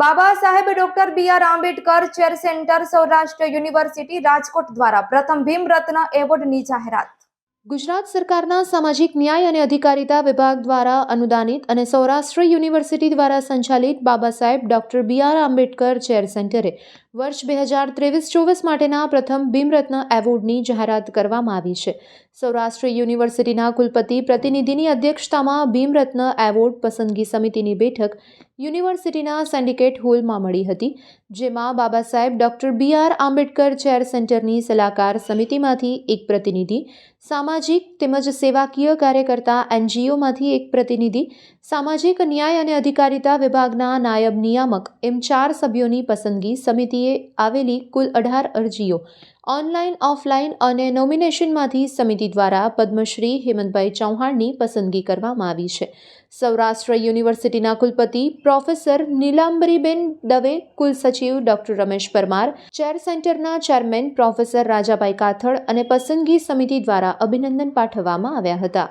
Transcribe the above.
Baba Saheb doctor B R Ambedkar chair centre Saurashtra university Rajkot દ્વારા પ્રથમ ભીમ રત્ન એવોર્ડની જાહેરાત. ગુજરાત સરકારના સામાજિક ન્યાય અને અધિકારિતા વિભાગ દ્વારા અનુદાનિત અને સૌરાષ્ટ્ર યુનિવર્સિટી દ્વારા સંચાલિત Baba Saheb doctor B R Ambedkar chair સેન્ટરે વર્ષ બે હજાર ત્રેવીસ ચોવીસ માટેના પ્રથમ ભીમરત્ન એવોર્ડની જાહેરાત કરવામાં આવી છે. સૌરાષ્ટ્ર યુનિવર્સિટીના કુલપતિ પ્રતિનિધિની અધ્યક્ષતામાં ભીમરત્ન એવોર્ડ પસંદગી સમિતિની બેઠક યુનિવર્સિટીના સિન્ડિકેટ હોલમાં મળી હતી, જેમાં Baba Saheb doctor B R Ambedkar chair સેન્ટરની સલાહકાર સમિતિમાંથી એક પ્રતિનિધિ, સામાજિક તેમજ સેવાકીય કાર્યકર્તા એનજીઓમાંથી એક પ્રતિનિધિ, સામાજિક ન્યાય અને અધિકારિતા વિભાગના નાયબ નિયામક એમ ચાર સભ્યોની પસંદગી સમિતિએ આવેલી કુલ અઢાર અરજીઓ. ઓનલાઈન, ઓફલાઈન અને નોમિનેશનમાંથી સમિતિ દ્વારા પદ્મશ્રી હેમંતભાઈ ચૌહાણની પસંદગી કરવામાં આવી છે. સૌરાષ્ટ્ર યુનિવર્સિટીના કુલપતિ પ્રોફેસર નીલાંબરીબેન દવે, કુલ સચિવ ડોક્ટર રમેશ પરમાર, ચેર સેન્ટરના ચેરમેન પ્રોફેસર રાજાભાઈ કાથડ અને પસંદગી સમિતિ દ્વારા અભિનંદન પાઠવવામાં આવ્યા હતા.